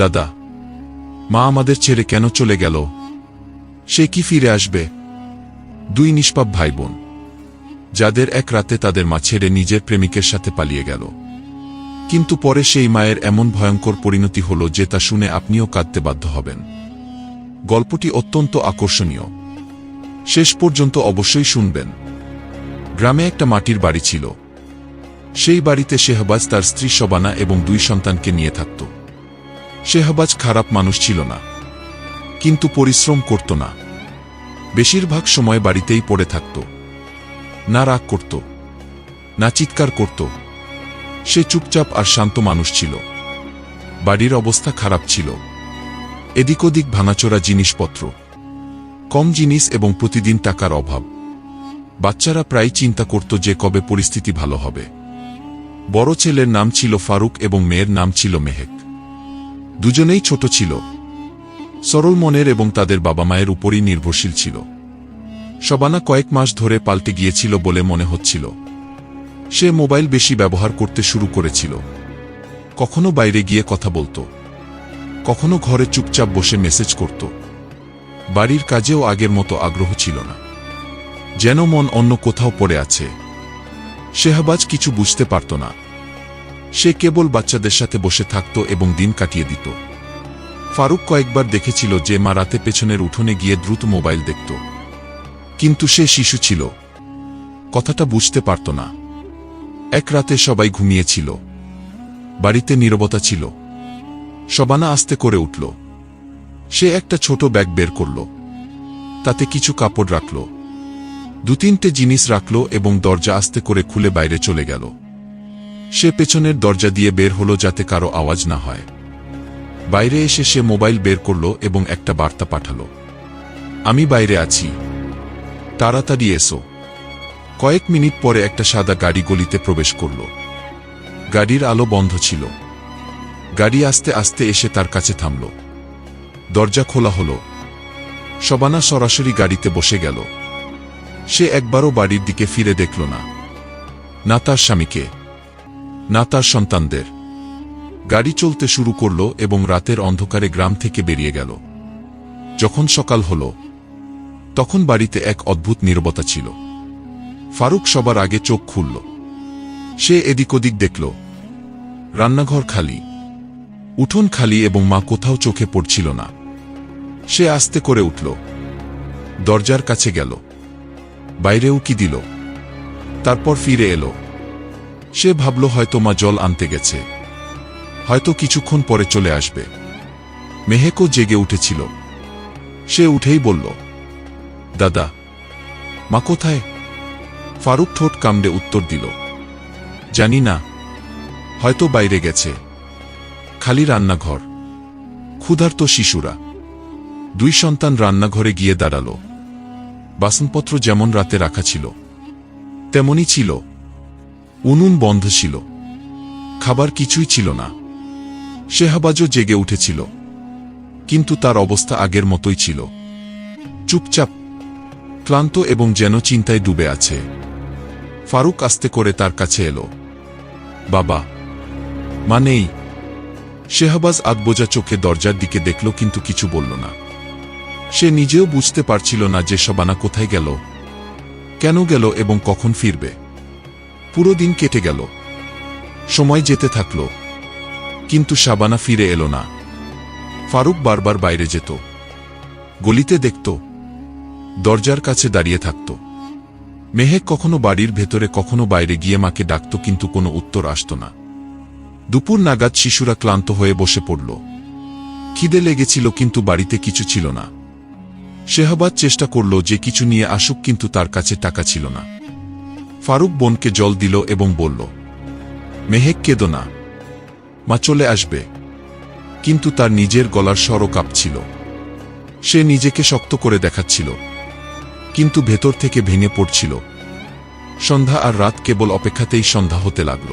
দাদা, মা আমাদের ছেড়ে কেন চলে গেল? সে কি ফিরে আসবে? দুই নিষ্পাপ ভাই বোন যাদের এক রাতে তাদের মা ছেড়ে নিজের প্রেমিকের সাথে পালিয়ে গেল। কিন্তু পরে সেই মায়ের এমন ভয়ঙ্কর পরিণতি হল যে তা শুনে আপনিও কাঁদতে বাধ্য হবেন। গল্পটি অত্যন্ত আকর্ষণীয়। শেষ পর্যন্ত অবশ্যই শুনবেন। গ্রামে একটা মাটির বাড়ি ছিল। সেই বাড়িতে শেহবাজ তার স্ত্রী শবানা এবং দুই সন্তানকে নিয়ে থাকত। শেহবাজ খারাপ মানুষ ছিল না। কিন্তু পরিশ্রম করত না। বেশিরভাগ সময় বাড়িতেই পড়ে থাকত। না রাগ করত, না চিৎকার করত। সে চুপচাপ আর শান্ত মানুষ ছিল। বাড়ির অবস্থা খারাপ ছিল। এদিক ওদিক ভাঙাচোরা জিনিসপত্র। কম জিনিস এবং প্রতিদিন টাকার অভাব। বাচ্চারা প্রায় চিন্তা করত যে কবে পরিস্থিতি ভালো হবে। বড় ছেলের নাম ছিল ফারুক এবং মেয়ের নাম ছিল মেহেক। দুজনেই ছোট ছিল। সরল মনের এবং তাদের বাবা মায়ের উপরই নির্ভরশীল ছিল। সবানা কয়েক মাস ধরে পাল্টে গিয়েছিল বলে মনে হচ্ছিল। সে মোবাইল বেশি ব্যবহার করতে শুরু করেছিল। কখনো বাইরে গিয়ে কথা বলতো। কখনো ঘরে চুপচাপ বসে মেসেজ করত। বাড়ির কাজেও আগের মতো আগ্রহ ছিল না। যেন মন অন্য কোথাও পড়ে আছে। শেহবাজ কিছু বুঝতে পারত না। সে কেবল বাচ্চাদের সাথে বসে থাকত এবং দিন কাটিয়ে দিত। ফারুক কয়েকবার দেখেছিল যে মা রাতে পেছনের উঠোনে গিয়ে দ্রুত মোবাইল দেখত। কিন্তু সে শিশু ছিল। কথাটা বুঝতে পারত না। এক রাতে সবাই ঘুমিয়েছিল। বাড়িতে নীরবতা ছিল। সবানা আস্তে করে উঠল। সে একটা ছোট ব্যাগ বের করল। তাতে কিছু কাপড় রাখল। দু তিনটে জিনিস রাখল এবং দরজা আস্তে করে খুলে বাইরে চলে গেল। সে পেছনের দরজা দিয়ে বের হলো যাতে কারও আওয়াজ না হয়। বাইরে এসে সে মোবাইল বের করল এবং একটা বার্তা পাঠালো। আমি বাইরে আছি। তাড়াতাড়ি এসো। কয়েক মিনিট পরে একটা সাদা গাড়ি গলিতে প্রবেশ করল। গাড়ির আলো বন্ধ ছিল। গাড়ি আস্তে আস্তে এসে তার কাছে থামল। দরজা খোলা হল। শবানা সরাসরি গাড়িতে বসে গেল। সে একবারও বাড়ির দিকে ফিরে দেখল না। না, তার স্বামীকে। না তার সন্তানদের। গাড়ি চলতে শুরু করল এবং রাতের অন্ধকারে গ্রাম থেকে বেরিয়ে গেল। যখন সকাল হল, তখন বাড়িতে এক অদ্ভুত নীরবতা ছিল। ফারুক সবার আগে চোখ খুলল। সে এদিক ওদিক দেখল। রান্নাঘর খালি। উঠোন খালি এবং মা কোথাও চোখে পড়ছিল না। সে আস্তে করে উঠল। দরজার কাছে গেল। বাইরেও কি দিল? তারপর ফিরে এলো। সে ভাবল হয়তো মা জল আনতে গেছে। হয়তো কিছুক্ষণ পরে চলে আসবে। মেহেকও জেগে উঠেছিল। সে উঠেই বলল, দাদা, মা কোথায়? ফারুক ঠোঁট কামড়ে উত্তর দিল, জানি না। হয়তো বাইরে গেছে। খালি রান্নাঘর। ক্ষুধার্ত শিশুরা। দুই সন্তান রান্নাঘরে গিয়ে দাঁড়াল। বাসনপত্র যেমন রাতে রাখা ছিল, তেমনই ছিল। উনুন বন্ধ ছিল। খাবার কিছুই ছিল না। শেহাবাজও জেগে উঠেছিল। কিন্তু তার অবস্থা আগের মতোই ছিল। চুপচাপ, ক্লান্ত এবং যেন চিন্তায় ডুবে আছে। ফারুক আস্তে করে তার কাছে এলো। বাবা মা নেই শেহবাজ আদবোজা চোখে দরজার দিকে দেখল কিন্তু কিছু বলল না। সে নিজেও বুঝতে পারছিল না যে শবানা কোথায় গেল। কেন গেল এবং কখন ফিরবে? পুরো দিন কেটে গেল। সময় যেতে থাকল, কিন্তু শাবানা ফিরে এলো না। ফারুক বারবার বাইরে যেত। গলিতে দেখত, দরজার কাছে দাঁড়িয়ে থাকত। মেহেক কখনো বাড়ির ভেতরে, কখনো বাইরে গিয়ে মাকে ডাকত, কিন্তু কোনো উত্তর আসত না। দুপুর নাগাদ শিশুরা ক্লান্ত হয়ে বসে পড়ল। খিদে লেগেছিল, কিন্তু বাড়িতে কিছু ছিল না। শেহবাজ চেষ্টা করল যে কিছু নিয়ে আসুক, কিন্তু তার কাছে টাকা ছিল না। ফারুক বোনকে জল দিল এবং বলল, মেহেক কেঁদো না। মা চলে আসবে। কিন্তু তার নিজের গলার স্বরও কাঁপছিল। সে নিজেকে শক্ত করে দেখাচ্ছিল, কিন্তু ভেতর থেকে ভেঙে পড়ছিল। সন্ধ্যা আর রাত কেবল অপেক্ষাতেই সন্ধ্যা হতে লাগল।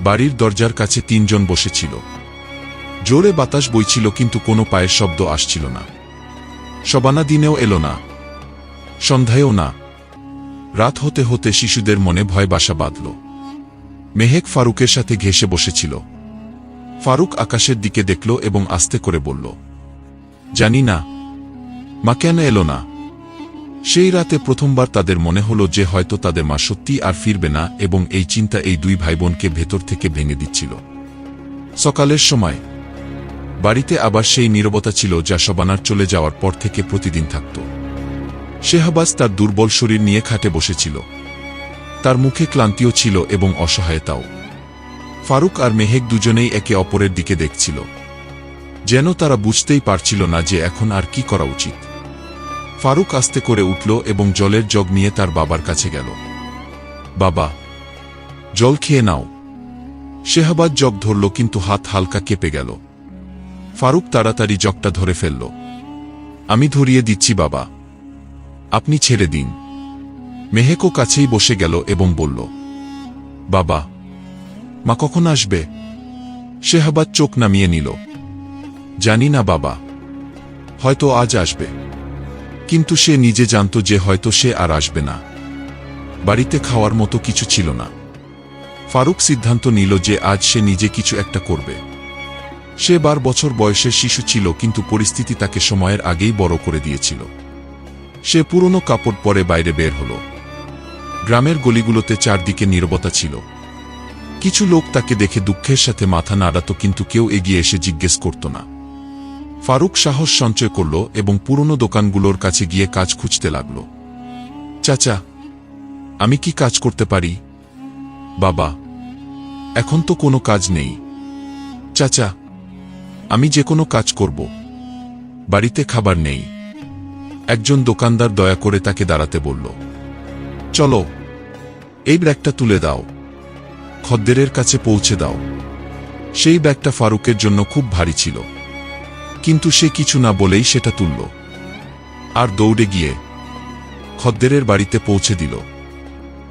বাড়ির দরজার কাছে তিনজন বসেছিল। জোরে বাতাস বইছিল, কিন্তু কোনো পায়ের শব্দ আসছিল না। সবানা দিনেও এলো না। সন্ধ্যায়ও না। রাত হতে হতে শিশুদের মনে ভয় বাসা বাঁধল। মেহেক ফারুকের সাথে ঘেসে বসেছিল। ফারুক আকাশের দিকে দেখল এবং আস্তে করে বলল, জানি না। মা কেন এলো না? সেই রাতে প্রথমবার তাদের মনে হলো যে হয়তো তাদের মা সত্যি আর ফিরবে না এবং এই চিন্তা এই দুই ভাইবোনকে ভেতর থেকে ভেঙে দিচ্ছিল। সকালের সময়, বাড়িতে আবার সেই নীরবতা ছিল যা শবানার চলে যাওয়ার পর থেকে প্রতিদিন থাকত। শেহবাজ তার দুর্বল শরীর নিয়ে খাটে বসেছিল। তার মুখে ক্লান্তিও ছিল এবং অসহায়তাও। ফারুক আর মেহেক দুজনেই একে অপরের দিকে দেখছিল। যেন তারা বুঝতেই পারছিল না যে এখন আর কি করা উচিত। ফারুক আস্তে করে উঠল এবং জলের জগ নিয়ে তার বাবার কাছে গেল। বাবা, জল খেয়ে নাও। শেহাবাজ জগ ধরল কিন্তু হাত হালকা কেঁপে গেল। ফারুক তাড়াতাড়ি জগটা ধরে ফেলল। আমি ধরিয়ে দিচ্ছি, বাবা। আপনি ছেড়ে দিন। মেহেকো কাছেই বসে গেল এবং বলল, বাবা, মা কখন আসবে? শেহাবাজ চোখ নামিয়ে নিল, জানি না বাবা, হয়তো আজ আসবে। কিন্তু সে নিজে জানত যে হয়তো সে আর আসবে না। বাড়িতে খাওয়ার মতো কিছু ছিল না। ফারুক সিদ্ধান্ত নিল যে আজ সে নিজে কিছু একটা করবে। সে বার বছর বয়সের শিশু ছিল, কিন্তু পরিস্থিতি তাকে সময়ের আগেই বড় করে দিয়েছিল। সে পুরনো কাপড় পরে বাইরে বের হল। গ্রামের গলিগুলোতে চারদিকে নীরবতা ছিল। কিছু লোক তাকে দেখে দুঃখের সাথে মাথা নাড়াত কিন্তু কেউ এগিয়ে এসে জিজ্ঞেস করত না। ফারুক সাহস সঞ্চয় করল এবং পুরনো দোকানগুলোর কাছে গিয়ে কাজ খুঁজতে লাগল। চাচা, আমি কি কাজ করতে পারি? বাবা, এখন তো কোনো কাজ নেই। চাচা, আমি যে কোনো কাজ করব। বাড়িতে খাবার নেই। একজন দোকানদার দয়া করে তাকে দাঁড়াতে বলল, চলো, এই ব্যাগটা তুলে দাও। খদ্দেরের কাছে পৌঁছে দাও। সেই ব্যাগটা ফারুকের জন্য খুব ভারী ছিল। কিন্তু সে কিছু না বলেই সেটা তুলল। আর দৌড়ে গিয়ে খদ্দেরের বাড়িতে পৌঁছে দিল।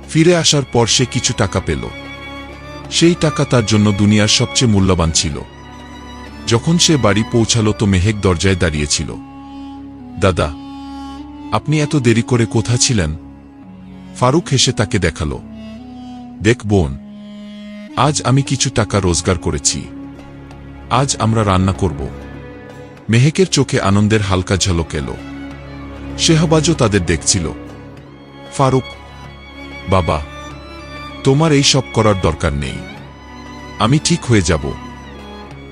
ফিরে আসার পর সে কিছু টাকা পেল। সেই টাকা তার জন্য দুনিয়ার সবচেয়ে মূল্যবান ছিল। যখন সে বাড়ি পৌঁছালো তো মেহেক দরজায় দাঁড়িয়েছিল দাদা আপনি এত দেরি করে কোথা ছিলেন? ফারুক হেসে তাকে দেখাল। দেখ বোন, আজ আমি কিছু টাকা রোজগার করেছি। আজ আমরা রান্না করব। মেহেকের চোখে আনন্দের হালকা ঝলক এলো। শেহবাজও তাদের দেখছিল। ফারুক, বাবা, তোমার এই সব করার দরকার নেই। আমি ঠিক হয়ে যাব।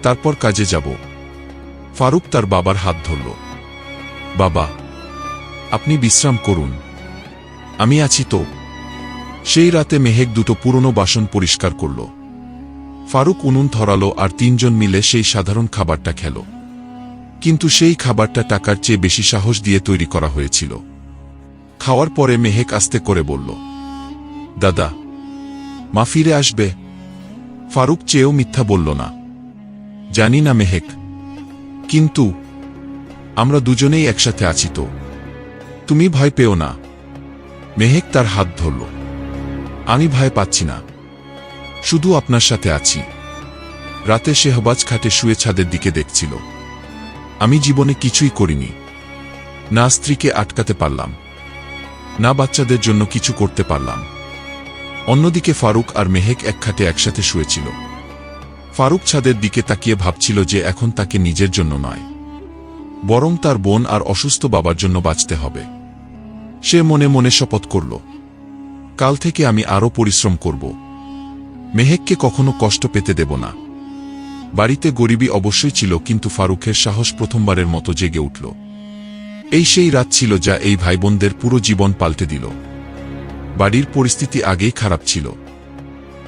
তারপর কাজে যাব। ফারুক তার বাবার হাত ধরল। বাবা আপনি বিশ্রাম করুন। আমি আছি তো। সেই রাতে মেহেক দুটো পুরনো বাসন পরিষ্কার করল। ফারুক উনুন ধরালো আর তিনজন মিলে সেই সাধারণ খাবারটা খেল। কিন্তু সেই খাবারটা টাকার চেয়ে বেশি সাহস দিয়ে তৈরি করা হয়েছিল। খাওয়ার পরে মেহেক আস্তে করে বলল, দাদা, মা ফিরে আসবে। ফারুক চেয়েও মিথ্যা বলল না। জানি না মেহেক। কিন্তু আমরা দুজনেই একসাথে আছি তো। তুমি ভয় পেও না। মেহেক তার হাত ধরল। আমি ভয় পাচ্ছি না। শুধু আপনার সাথে আছি। রাতে শেহবাজ খাটে শুয়ে ছাদের দিকে দেখছিল। আমি জীবনে কিছুই করিনি। না স্ত্রীকে আটকাতে পারলাম। না বাচ্চাদের জন্য কিছু করতে পারলাম। অন্যদিকে ফারুক আর মেহেক এক খাটে একসাথে শুয়েছিল। ফারুক ছাদের দিকে তাকিয়ে ভাবছিল যে এখন তাকে নিজের জন্য নয়। বরং তার বোন আর অসুস্থ বাবার জন্য বাঁচতে হবে। সে মনে মনে শপথ করল, কাল থেকে আমি আরও পরিশ্রম করব। মেহেককে কখনো কষ্ট পেতে দেব না। বাড়িতে গরিবী অবশ্যই ছিল, কিন্তু ফারুকের সাহস প্রথমবারের মতো জেগে উঠল। এই সেই রাত ছিল যা এই ভাইবোনদের পুরো জীবন পাল্টে দিল। বাড়ির পরিস্থিতি আগেই খারাপ ছিল।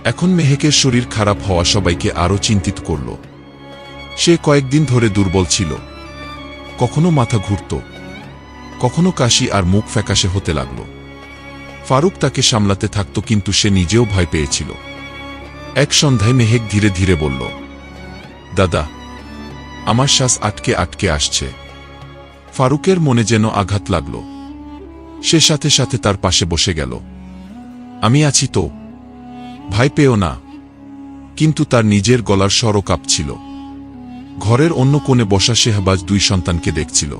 এখন মেহেকের শরীর খারাপ হওয়া সবাইকে আরও চিন্তিত করল। সে কয়েকদিন ধরে দুর্বল ছিল। কখনো মাথা ঘুরত কখনো কাশি আর মুখ ফ্যাকাশে হতে লাগল। ফারুক তাকে সামলাতে থাকত, কিন্তু সে নিজেও ভয় পেয়েছিল। এক সন্ধ্যায় মেহেক ধীরে ধীরে বলল, দাদা, আমার শ্বাস আটকে আটকে আসছে। ফারুকের মনে যেন আঘাত লাগল। সে সাথে সাথে তার পাশে বসে গেল। আমি আছি তো। ভাই পেও না। কিন্তু তার নিজের গলার স্বরও কাঁপছিল। ঘরের অন্য কোণে বসা শেহবাজ দুই সন্তানকে দেখছিল।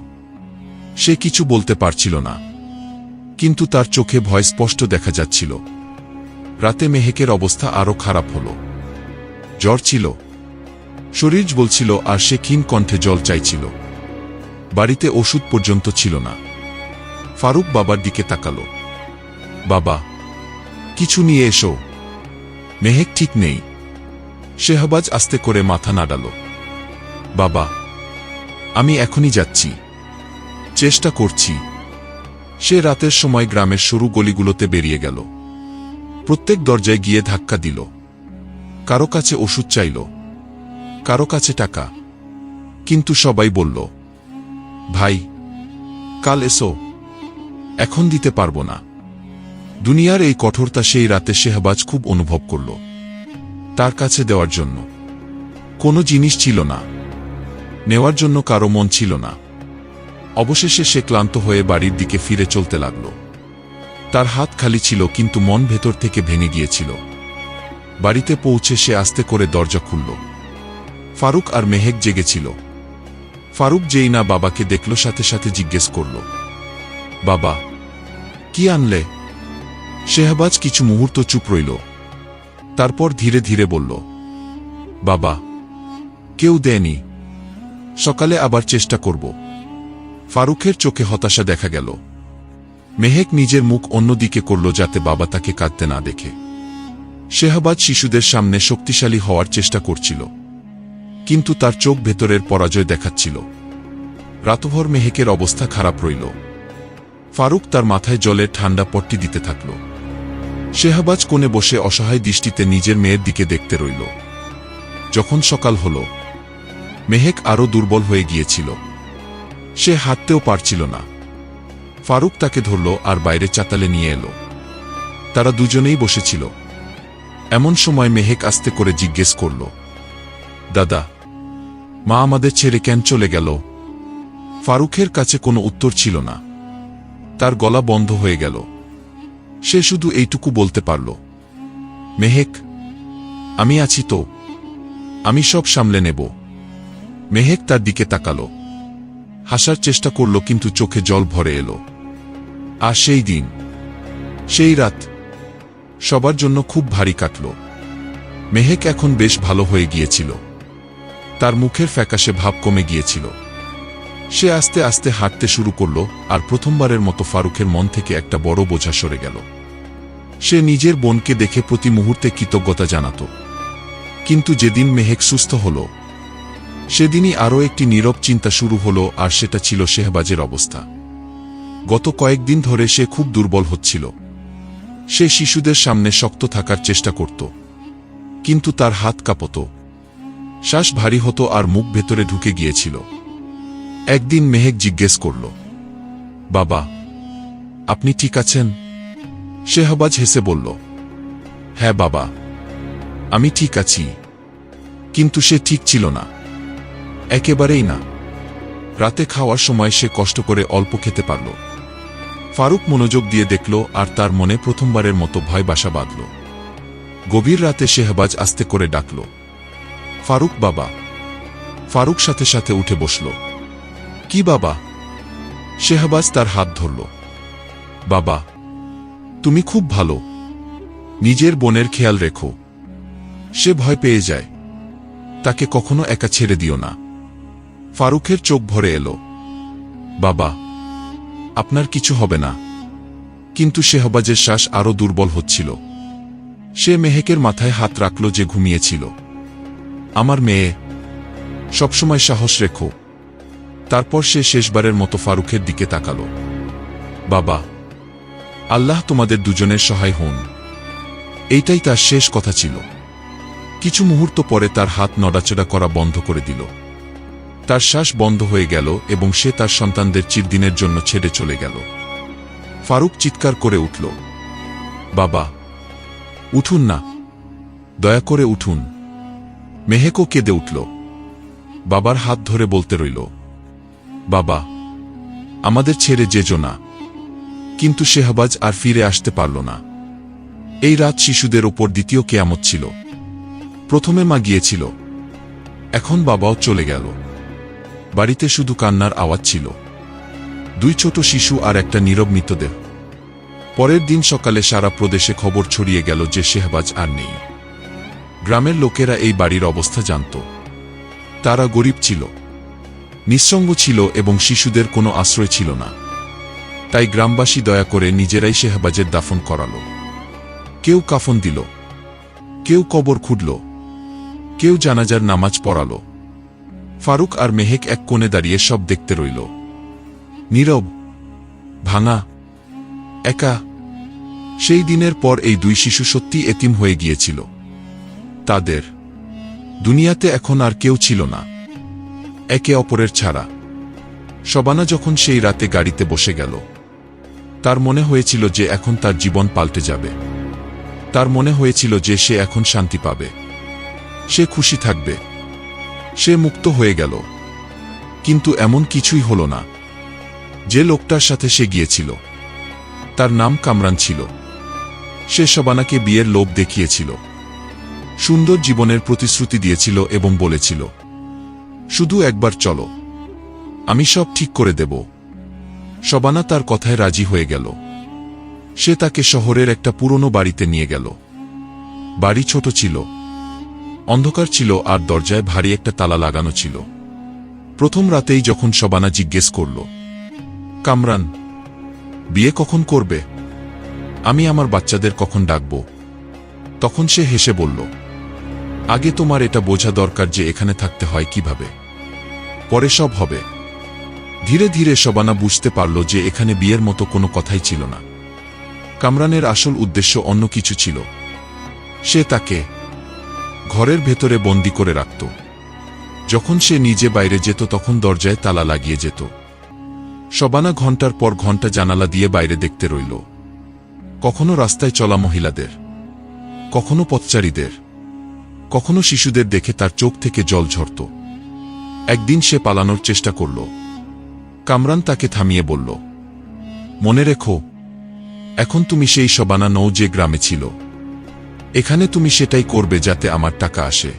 সে কিছু বলতে পারছিল না। কিন্তু তার চোখে ভয় স্পষ্ট দেখা যাচ্ছিল। রাতে মেহেকের অবস্থা আরও খারাপ হল। জ্বর ছিল। শরীর বলছিল আর সে ক্ষীণ কণ্ঠে জল চাইছিল। বাড়িতে ওষুধ পর্যন্ত ছিল না। ফারুক বাবার দিকে তাকালো। বাবা, কিছু নিয়ে এসো। মেহেক ঠিক নেই। শেহবাজ আস্তে করে মাথা নাড়াল। বাবা, আমি এখনই যাচ্ছি। চেষ্টা করছি। সে রাতের সময় গ্রামের সরু গলিগুলোতে বেরিয়ে গেল। প্রত্যেক দরজায় গিয়ে ধাক্কা দিল। কারও কাছে ওষুধ চাইল। কারও কাছে টাকা। কিন্তু সবাই বলল, ভাই, কাল এসো। এখন দিতে পারব না। দুনিয়ার এই কঠোরতা সেই রাতে শেহবাজ খুব অনুভব করল। তার কাছে দেওয়ার জন্য। কোনো জিনিস ছিল না। নেওয়ার জন্য কারও মন ছিল না। অবশেষে সে ক্লান্ত হয়ে বাড়ির দিকে ফিরে চলতে লাগল। তার হাত খালি ছিল, কিন্তু মন ভেতর থেকে ভেঙে গিয়েছিল। বাড়িতে পৌঁছে সে আস্তে করে দরজা খুলল। ফারুক আর মেহেক জেগেছিল। ফারুক যেই না বাবাকে দেখল, সাথে সাথে জিজ্ঞেস করল, বাবা, কি আনলে? শেহবাজ কিছু মুহূর্ত চুপ রইল। তারপর ধীরে ধীরে বলল, বাবা, কেউ দেয়নি। সকালে আবার চেষ্টা করব। ফারুকের চোখে হতাশা দেখা গেল। মেহেক নিজের মুখ অন্যদিকে করল যাতে বাবা তাকে কাঁদতে না দেখে। শেহবাজ শিশুদের সামনে শক্তিশালী হওয়ার চেষ্টা করছিল। কিন্তু তার চোখ ভেতরের পরাজয় দেখাচ্ছিল। রাতভর মেহেকের অবস্থা খারাপ রইল। ফারুক তার মাথায় জলে ঠান্ডা পট্টি দিতে থাকল। শেহাবাজ কোণে বসে অসহায় দৃষ্টিতে নিজের মেয়ের দিকে দেখতে রইল। যখন সকাল হল, মেহেক আরও দুর্বল হয়ে গিয়েছিল। সে হাঁটতেও পারছিল না। ফারুক তাকে ধরল আর বাইরে চাতালে নিয়ে এলো। তারা দুজনেই বসেছিল। এমন সময় মেহেক আস্তে করে জিজ্ঞেস করল, দাদা, মা আমাদের ছেড়ে কেন চলে গেল? ফারুকের কাছে কোনো উত্তর ছিল না। তার গলা বন্ধ হয়ে গেল। সে শুধু এইটুকু বলতে পারল, মেহেক, আমি আছি তো। আমি সব সামলে নেব। মেহেক তার দিকে তাকালো। হাসার চেষ্টা করল, কিন্তু চোখে জল ভরে এলো। আর সেই দিন, সেই রাত, সবার জন্য খুব ভারী কাটল। মেহেক এখন বেশ ভালো হয়ে গিয়েছিল। তার মুখের ফ্যাকাশে ভাব কমে গিয়েছিল। সে আস্তে আস্তে হাঁটতে শুরু করল, আর প্রথমবারের মতো ফারুকের মন থেকে একটা বড় বোঝা সরে গেল। সে নিজের বোনকে দেখে প্রতি মুহূর্তে কৃতজ্ঞতা জানাত। কিন্তু যেদিন মেহেক সুস্থ হল সেদিনই আরও একটি নীরব চিন্তা শুরু হল আর সেটা ছিল শেহবাজের অবস্থা। গত কয়েকদিন ধরে সে খুব দুর্বল হচ্ছিল। সে শিশুদের সামনে শক্ত থাকার চেষ্টা করত। কিন্তু তার হাত কাঁপত। শ্বাস ভারী হতো আর মুখ ভেতরে ঢুকে গিয়েছিল। একদিন মেহেক জিজ্ঞেস করল, বাবা, আপনি ঠিক আছেন? শেহবাজ হেসে বলল হ্যাঁ বাবা, আমি ঠিক আছি। কিন্তু সে ঠিক ছিল না। একেবারেই না। রাতে খাওয়ার সময় সে কষ্ট করে অল্প খেতে পারল। ফারুক মনোযোগ দিয়ে দেখল আর তার মনে প্রথমবারের মতো ভয় বাসা বাঁধল। গভীর রাতে শেহবাজ আস্তে করে ডাকল, ফারুক বাবা। ফারুক সাথে সাথে উঠে বসল, কি বাবা? শেহবাজ তার হাত ধরল, বাবা, তুমি খুব ভালো। নিজের বোনের খেয়াল রেখো। সে ভয় পেয়ে যায়। তাকে কখনো একা ছেড়ে দিও না। ফারুকের চোখ ভরে এলো। বাবা, আপনার কিছু হবে না। কিন্তু শেহবাজের শ্বাস আরও দুর্বল হচ্ছিল। সে মেহেকের মাথায় হাত রাখল যে ঘুমিয়েছিল। আমার মেয়ে, সবসময় সাহস রেখো। তারপর সে শেষবারের মতো ফারুকের দিকে তাকাল। বাবা, আল্লাহ তোমাদের দুজনের সহায় হন। এইটাই তার শেষ কথা ছিল। কিছু মুহূর্ত পরে তার হাত নড়াচড়া করা বন্ধ করে দিল। তার শ্বাস বন্ধ হয়ে গেল এবং সে তার সন্তানদের চিরদিনের জন্য ছেড়ে চলে গেল। ফারুক চিৎকার করে উঠল, বাবা, উঠুন না। দয়া করে উঠুন। মেহেকও কেঁদে উঠল। বাবার হাত ধরে বলতে রইল, বাবা, আমাদের ছেড়ে যেজো না। কিন্তু শেহবাজ আর ফিরে আসতে পারল না। এই রাত শিশুদের ওপর দ্বিতীয় কেয়ামত ছিল। প্রথমে মা গিয়েছিল, এখন বাবাও চলে গেল। বাড়িতে শুধু কান্নার আওয়াজ ছিল। দুই ছোট শিশু আর একটা নীরব মৃতদেহ। পরের দিন সকালে সারা প্রদেশে খবর ছড়িয়ে গেল যে শেহবাজ আর নেই। গ্রামের লোকেরা এই বাড়ির অবস্থা জানত। তারা গরিব ছিল। নিঃসঙ্গ ছিল এবং শিশুদের কোনো আশ্রয় ছিল না। তাই গ্রামবাসী দয়া করে নিজেরাই শেহবাজের দাফন করালো। কেউ কাফন দিল। কেউ কবর খুঁড়ল। কেউ জানাজার নামাজ পড়ালো। ফারুক আর মেহেক এক কোণে দাঁড়িয়ে সব দেখতে রইল। নীরব, ভাঙা, একা, সেই দিনের পর এই দুই শিশু সত্যি এতিম হয়ে গিয়েছিল। তাদের, দুনিয়াতে এখন আর কেউ ছিল না। একে অপরের ছাড়া। শবানা যখন সেই রাতে গাড়িতে বসে গেল, তার মনে হয়েছিল যে এখন তার জীবন পাল্টে যাবে। তার মনে হয়েছিল যে সে এখন শান্তি পাবে। সে খুশি থাকবে। সে মুক্ত হয়ে গেল। কিন্তু এমন কিছুই হল না। যে লোকটার সাথে সে গিয়েছিল, তার নাম কামরান ছিল। সে সবানাকে বিয়ের লোভ দেখিয়েছিল। সুন্দর জীবনের প্রতিশ্রুতি দিয়েছিল এবং বলেছিল, শুধু একবার চলো, আমি সব ঠিক করে দেব। সবানা তার কথায় রাজি হয়ে গেল। সে তাকে শহরের একটা পুরনো বাড়িতে নিয়ে গেল। বাড়ি ছোট ছিল। অন্ধকার ছিল আর দরজায় ভারী একটা তালা লাগানো ছিল। প্রথম রাতেই যখন সবানা জিজ্ঞেস করল, কামরান, বিয়ে কখন করবে? আমি আমার বাচ্চাদের কখন ডাকব? তখন সে হেসে বলল, আগে তোমার এটা বোঝা দরকার যে এখানে থাকতে হয় কীভাবে। পরে সব হবে। ধীরে ধীরে সবানা বুঝতে পারল যে এখানে বিয়ের মতো কোনো কথাই ছিল না। কামরানের আসল উদ্দেশ্য অন্য কিছু ছিল। সে তাকে ঘরের ভেতরে বন্দি করে রাখত। যখন সে নিজে বাইরে যেত, তখন দরজায় তালা লাগিয়ে যেত। শবানা ঘণ্টার পর ঘণ্টা জানালা দিয়ে বাইরে দেখতে রইল। কখনো রাস্তায় চলা মহিলাদের, কখনো পথচারীদের, কখনো শিশুদের দেখে তার চোখ থেকে জল ঝরত। একদিন সে পালানোর চেষ্টা করল। কামরান তাকে থামিয়ে বলল, মনে রেখো, এখন তুমি সেই শবানা নৌ যে গ্রামে ছিল। এখানে তুমি সেটাই করবে যাতে আমার টাকা আসে।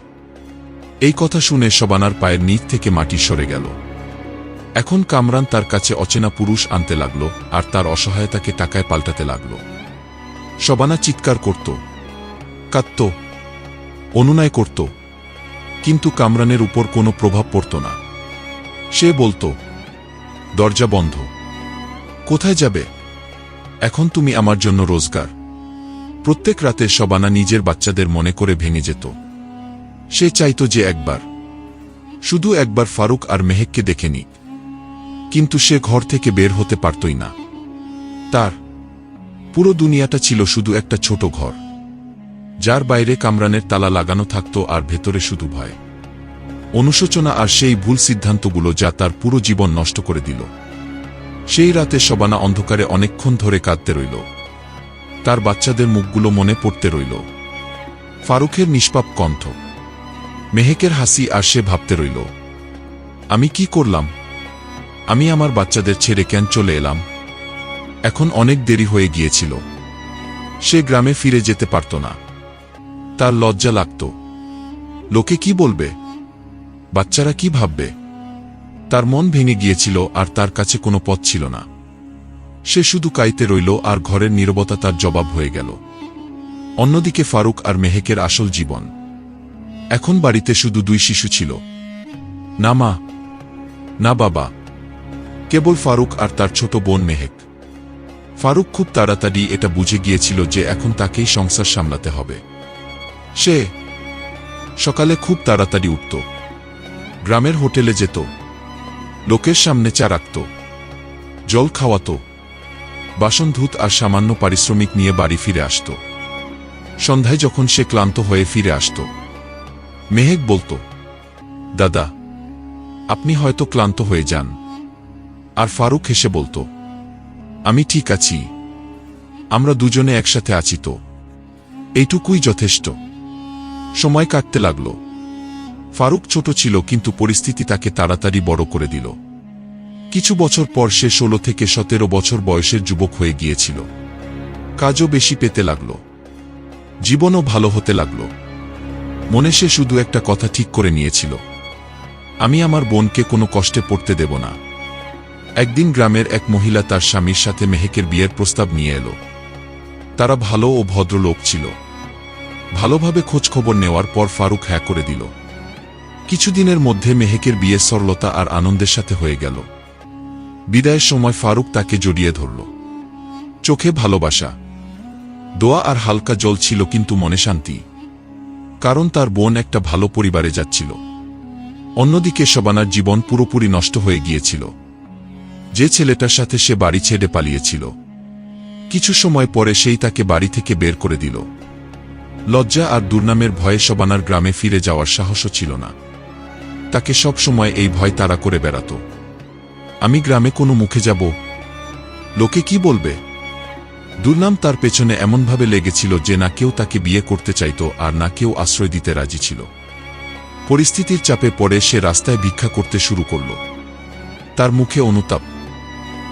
এই কথা শুনে শবানার পায়ের নিচ থেকে মাটি সরে গেল। এখন কামরান তার কাছে অচেনা পুরুষ আনতে লাগল আর তার অসহায়তাকে টাকায় পাল্টাতে লাগল। শবানা চিৎকার করত। কাঁদত। অনুনয় করত। কিন্তু কামরানের উপর কোনো প্রভাব পড়ত না। সে বলতো, দরজা বন্ধ। কোথায় যাবে? এখন তুমি আমার জন্য রোজগার। প্রত্যেক রাতে সবানা নিজের বাচ্চাদের মনে করে ভেঙে যেত। সে চাইত যে একবার, শুধু একবার ফারুক আর মেহেককে দেখে নিক। কিন্তু সে ঘর থেকে বের হতে পারতই না। তার পুরো দুনিয়াটা ছিল শুধু একটা ছোট ঘর, যার বাইরে কামরানের তালা লাগানো থাকত আর ভেতরে শুধু ভয়। অনুশোচনা আর সেই ভুল সিদ্ধান্তগুলো যা তার পুরো জীবন নষ্ট করে দিল। সেই রাতে সবানা অন্ধকারে অনেকক্ষণ ধরে কাঁদতে রইল। তার বাচ্চাদের মুখগুলো মনে পড়তে রইল। ফারুকের নিষ্পাপ কণ্ঠ। মেহেকের হাসি আর সে ভাবতে রইল, আমি কি করলাম? আমি আমার বাচ্চাদের ছেড়ে কেন চলে এলাম? এখন অনেক দেরি হয়ে গিয়েছিল। সে গ্রামে ফিরে যেতে পারত না। তার লজ্জা লাগত। লোকে কি বলবে? বাচ্চারা কি ভাববে? তার মন ভেঙে গিয়েছিল আর তার কাছে কোনো পথ ছিল না। সে শুধু কাইতে রইল আর ঘরের নীরবতা তার জবাব হয়ে গেল। অন্যদিকে ফারুক আর মেহেকের আসল জীবন। এখন বাড়িতে শুধু দুই শিশু ছিল। না মা, না বাবা, কেবল ফারুক আর তার ছোট বোন মেহেক। ফারুক খুব তাড়াতাড়ি এটা বুঝে গিয়েছিল যে এখন তাকেই সংসার সামলাতে হবে। সে সকালে খুব তাড়াতাড়ি উঠত। গ্রামের হোটেলে যেত। লোকের সামনে চা রাখত। জল খাওয়াত। বাসন ধুত আর সামান্য পারিশ্রমিক নিয়ে বাড়ি ফিরে আসত। সন্ধ্যায় যখন সে ক্লান্ত হয়ে ফিরে আসত, মেহেক বলতো, দাদা, আপনি হয়তো ক্লান্ত হয়ে যান। আর ফারুক হেসে বলতো, আমি ঠিক আছি। আমরা দুজনে একসাথে আছি তো। এইটুকুই যথেষ্ট। সময় কাটতে লাগল। ফারুক ছোট ছিল, কিন্তু পরিস্থিতি তাকে তাড়াতাড়ি বড় করে দিল। কিছু বছর পর সে ষোলো থেকে সতেরো বছর বয়সের যুবক হয়ে গিয়েছিল। কাজও বেশি পেতে লাগল। জীবনও ভালো হতে লাগল। মনে সে শুধু একটা কথা ঠিক করে নিয়েছিল। আমি আমার বোনকে কোনো কষ্টে পড়তে দেব না। একদিন গ্রামের এক মহিলা তার স্বামীর সাথে মেহেকের বিয়ের প্রস্তাব নিয়ে এলো। তারা ভালো ও ভদ্র লোক ছিল। ভালোভাবে খোঁজখবর নেওয়ার পর ফারুক হ্যাঁ করে দিল। কিছুদিনের মধ্যে মেহেকের বিয়ে সরলতা আর আনন্দের সাথে হয়ে গেল। বিদায়ের সময় ফারুক তাকে জড়িয়ে ধরল। চোখে ভালোবাসা। দোয়া আর হালকা জল ছিল কিন্তু মনে শান্তি। কারণ তার বোন একটা ভালো পরিবারে যাচ্ছিল। অন্যদিকে শবানার জীবন পুরোপুরি নষ্ট হয়ে গিয়েছিল। যে ছেলেটার সাথে সে বাড়ি ছেড়ে পালিয়েছিল। কিছু সময় পরে সেই তাকে বাড়ি থেকে বের করে দিল। লজ্জা আর দুর্নামের ভয়ে শবানার গ্রামে ফিরে যাওয়ার সাহসও ছিল না। তাকে সব সময় এই ভয় তাড়া করে বেড়াত। আমি গ্রামে কোনো মুখে যাব। লোকে কি বলবে? দুর্নাম তার পেছনে এমনভাবে লেগেছিল যে না কেউ তাকে বিয়ে করতে চাইত আর না কেউ আশ্রয় দিতে রাজি ছিল। পরিস্থিতির চাপে পড়ে সে রাস্তায় ভিক্ষা করতে শুরু করল। তার মুখে অনুতাপ,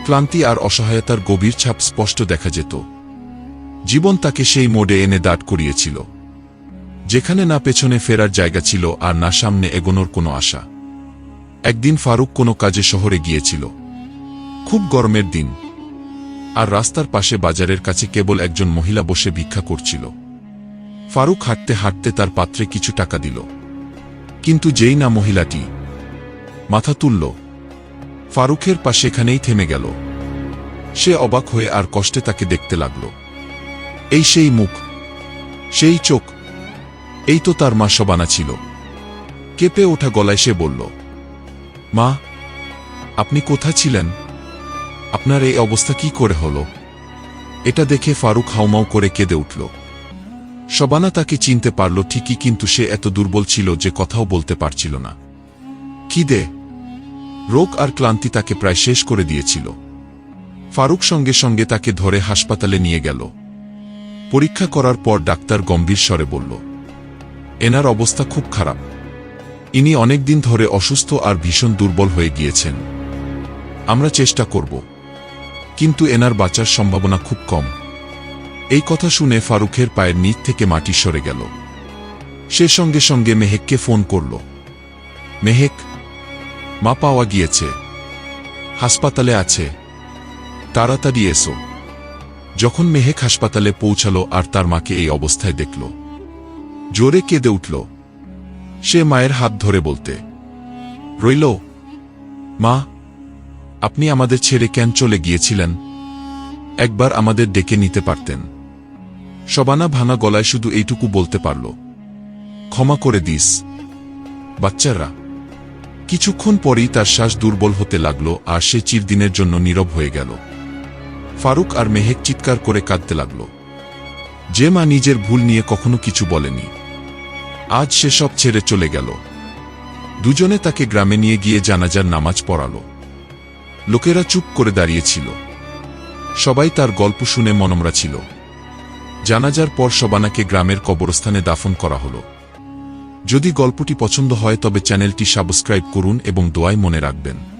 ক্লান্তি আর অসহায়তার গভীর ছাপ স্পষ্ট দেখা যেত। জীবন তাকে সেই মোডে এনে দাঁড় করিয়েছিল। যেখানে না পেছনে ফেরার জায়গা ছিল আর না সামনে এগোনোর কোনো আশা। একদিন ফারুক কোনো কাজে শহরে গিয়েছিল। খুব গরমের দিন। আর রাস্তার পাশে বাজারের কাছে কেবল একজন মহিলা বসে ভিক্ষা করছিল। ফারুক হাঁটতে হাঁটতে তার পাত্রে কিছু টাকা দিল। কিন্তু যেই না মহিলাটি, মাথা তুলল। ফারুকের পাশে এখানেই থেমে গেল। সে অবাক হয়ে আর কষ্টে তাকে দেখতে লাগল। এই সেই মুখ, সেই চোখ, এই তো তার মা সবানা ছিল। কেঁপে ওঠা গলায় সে বলল মা, আপনি কোথা ছিলেন? আপনার এই অবস্থা কি করে হল? এটা দেখে ফারুক হাউমাউ করে কেঁদে উঠল। শবানা তাকে চিনতে পারল ঠিকই কিন্তু সে এত দুর্বল ছিল যে কথাও বলতে পারছিল না। খিদে রোগ আর ক্লান্তি তাকে প্রায় শেষ করে দিয়েছিল। ফারুক সঙ্গে সঙ্গে তাকে ধরে হাসপাতালে নিয়ে গেল। পরীক্ষা করার পর ডাক্তার গম্ভীর স্বরে বলল, এনার অবস্থা খুব খারাপ। ইনি অনেকদিন ধরে অসুস্থ আর ভীষণ দুর্বল হয়ে গিয়েছেন। আমরা চেষ্টা করব। কিন্তু এনার বাঁচার সম্ভাবনা খুব কম। এই কথা শুনে ফারুকের পায়ের নিচ থেকে মাটি সরে গেল। সে সঙ্গে সঙ্গে মেহেককে ফোন করল। মেহেক, মা পাওয়া গিয়েছে। হাসপাতালে আছে। তাড়াতাড়ি এসো। যখন মেহেক হাসপাতালে পৌঁছালো আর তার মাকে এই অবস্থায় দেখল। জোরে কেঁদে উঠল। সে মায়ের হাত ধরে বলতে, রইল, মা, আপনি আমাদের ছেড়ে কেন চলে গিয়েছিলেন? একবার আমাদের ডেকে নিতে পারতেন। সবানা ভানা গলায় শুধু এইটুকু বলতে পারল, ক্ষমা করে দিস, বাচ্চারা। কিছুক্ষণ পরেই তার শ্বাস দুর্বল হতে লাগল আর সে চিরদিনের জন্য নীরব হয়ে গেল। ফারুক আর মেহেক চিৎকার করে কাঁদতে লাগল। যে মা নিজের ভুল নিয়ে কখনো কিছু বলেনি। আজ সে সব ছেড়ে চলে গেল। দুজনে তাকে গ্রামে নিয়ে গিয়ে জানাজার নামাজ পড়াল। লোকেরা চুপ করে দাঁড়িয়েছিল। সবাই তার গল্প শুনে মনমরা ছিল। জানাজার পর সবানাকে গ্রামের কবরস্থানে দাফন করা হল। যদি গল্পটি পছন্দ হয় তবে চ্যানেলটি সাবস্ক্রাইব করুন এবং দোয়ায় মনে রাখবেন।